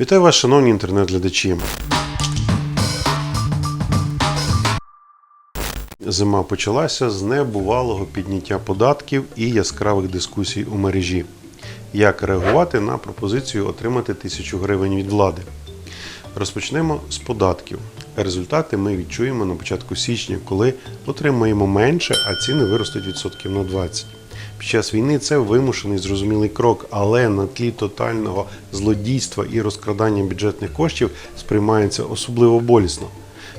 Вітаю вас, шановні інтернет-глядачі. Зима почалася з небувалого підняття податків і яскравих дискусій у мережі. Як реагувати на пропозицію отримати тисячу гривень від влади? Розпочнемо з податків. Результати ми відчуємо на початку січня, коли отримаємо менше, а ціни виростуть відсотків на 20. Під час війни це вимушений зрозумілий крок, але на тлі тотального злодійства і розкрадання бюджетних коштів сприймається особливо болісно.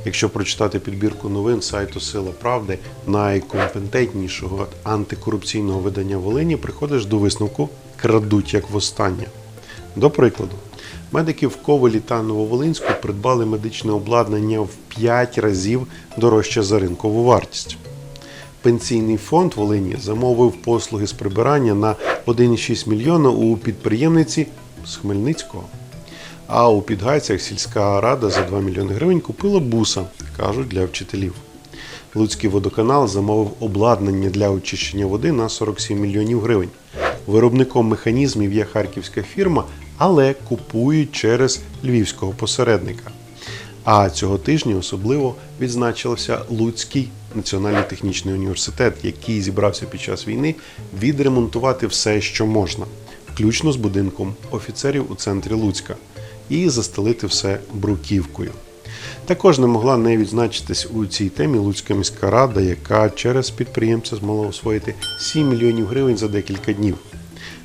Якщо прочитати підбірку новин сайту Сила Правди найкомпетентнішого антикорупційного видання Волині, приходиш до висновку крадуть як востаннє. До прикладу, медики в Ковелі та Нововолинську придбали медичне обладнання в 5 разів дорожче за ринкову вартість. Пенсійний фонд Волині замовив послуги з прибирання на 1,6 мільйона у підприємниці з Хмельницького. А у Підгайцях сільська рада за 2 мільйони гривень купила буса, кажуть, для вчителів. Луцький водоканал замовив обладнання для очищення води на 47 мільйонів гривень. Виробником механізмів є харківська фірма, але купують через львівського посередника. А цього тижня особливо відзначився Луцький національний технічний університет, який зібрався під час війни відремонтувати все, що можна, включно з будинком офіцерів у центрі Луцька, і застелити все бруківкою. Також не могла не відзначитись у цій темі Луцька міська рада, яка через підприємця змогла освоїти 7 мільйонів гривень за декілька днів.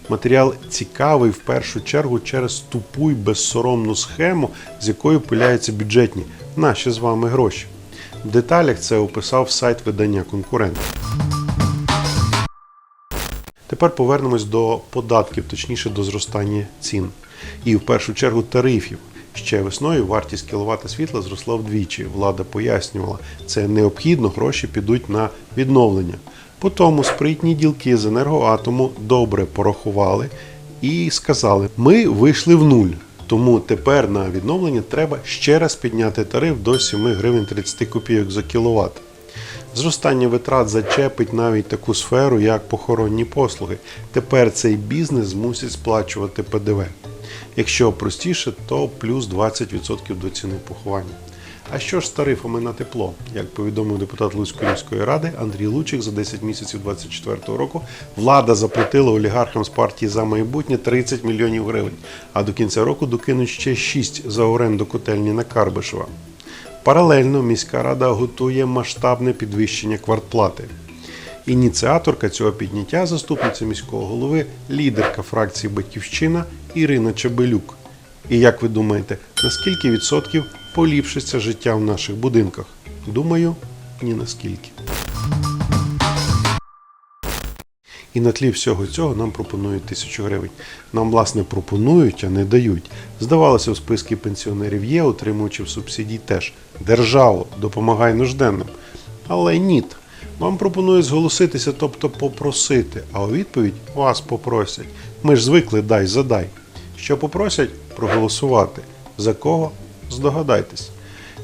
Матеріал цікавий в першу чергу через тупу й безсоромну схему, з якою пиляються бюджетні наші з вами гроші. В деталях це описав сайт видання конкурент. Тепер повернемось до податків, точніше до зростання цін. І в першу чергу тарифів. Ще весною вартість кіловата світла зросла вдвічі. Влада пояснювала, це необхідно, гроші підуть на відновлення. Потому спритні ділки з енергоатому добре порахували і сказали: ми вийшли в нуль. Тому тепер на відновлення треба ще раз підняти тариф до 7 гривень 30 копійок за кіловат. Зростання витрат зачепить навіть таку сферу, як похоронні послуги. Тепер цей бізнес змусить сплачувати ПДВ. Якщо простіше, то плюс 20% до ціни поховання. А що ж з тарифами на тепло? Як повідомив депутат Луцької міської ради Андрій Лучик, за 10 місяців 2024 року влада заплатила олігархам з партії за майбутнє 30 мільйонів гривень, а до кінця року докинуть ще 6 за оренду котельні на Карбишева. Паралельно міська рада готує масштабне підвищення квартплати. Ініціаторка цього підняття заступниця міського голови, лідерка фракції Батьківщина Ірина Чабелюк. І як ви думаєте, на скільки відсотків поліпшиться життя в наших будинках? Думаю, ні наскільки. І на тлі всього цього нам пропонують тисячу гривень. Нам, власне, пропонують, а не дають. Здавалося, в списки пенсіонерів є, отримувачів субсидій теж. Держава, допомагай нужденним. Але ні. Вам пропонують зголоситися, тобто попросити, а у відповідь вас попросять. Ми ж звикли дай задай. Що попросять проголосувати. За кого? Здогадайтесь.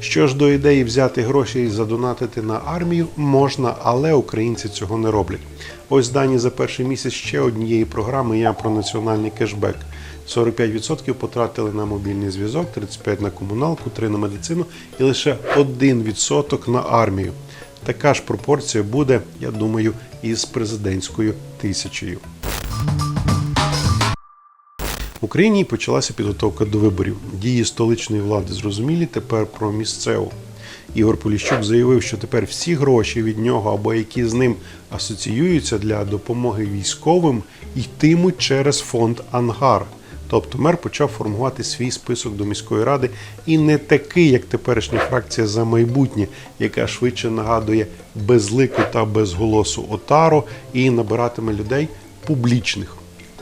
Що ж до ідеї взяти гроші і задонатити на армію можна, але українці цього не роблять. Ось дані за перший місяць ще однієї програми. Я про національний кешбек. 45% потратили на мобільний зв'язок, 35% на комуналку, 3% на медицину і лише 1% на армію. Така ж пропорція буде, я думаю, із президентською тисячею. В Україні почалася підготовка до виборів. Дії столичної влади зрозумілі тепер про місцеву. Ігор Поліщук заявив, що тепер всі гроші від нього або які з ним асоціюються для допомоги військовим, йтимуть через фонд Ангар. Тобто мер почав формувати свій список до міської ради і не такий, як теперішня фракція за майбутнє, яка швидше нагадує безлику та безголосу отару і набиратиме людей публічних.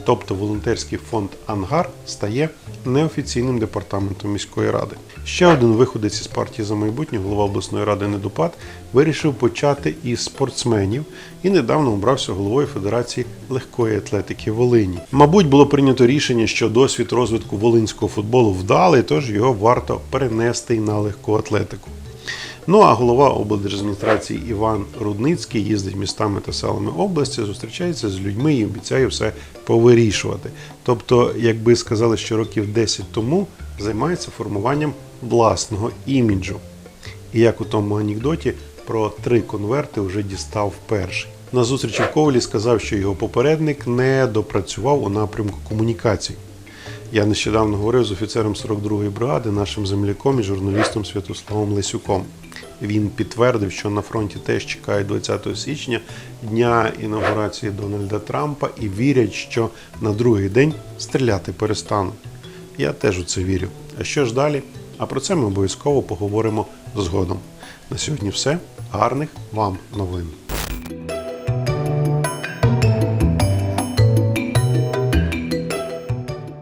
Тобто волонтерський фонд Ангар стає неофіційним департаментом міської ради. Ще один виходець із партії за майбутнє, голова обласної ради Недопад, вирішив почати із спортсменів і недавно обрався головою Федерації легкої атлетики Волині. Мабуть, було прийнято рішення, що досвід розвитку волинського футболу вдалий, тож його варто перенести й на легку атлетику. Ну а голова облдержадміністрації Іван Рудницький їздить містами та селами області, зустрічається з людьми і обіцяє все повирішувати. Тобто, якби сказали, що років 10 тому займається формуванням власного іміджу. І як у тому анекдоті про три конверти вже дістав перший. На зустрічі в Ковалі сказав, що його попередник не допрацював у напрямку комунікацій. Я нещодавно говорив з офіцером 42-ї бригади, нашим земляком і журналістом Святославом Лесюком. Він підтвердив, що на фронті теж чекають 20 січня дня інаугурації Дональда Трампа і вірять, що на другий день стріляти перестануть. Я теж у це вірю. А що ж далі? А про це ми обов'язково поговоримо згодом. На сьогодні все. Гарних вам новин.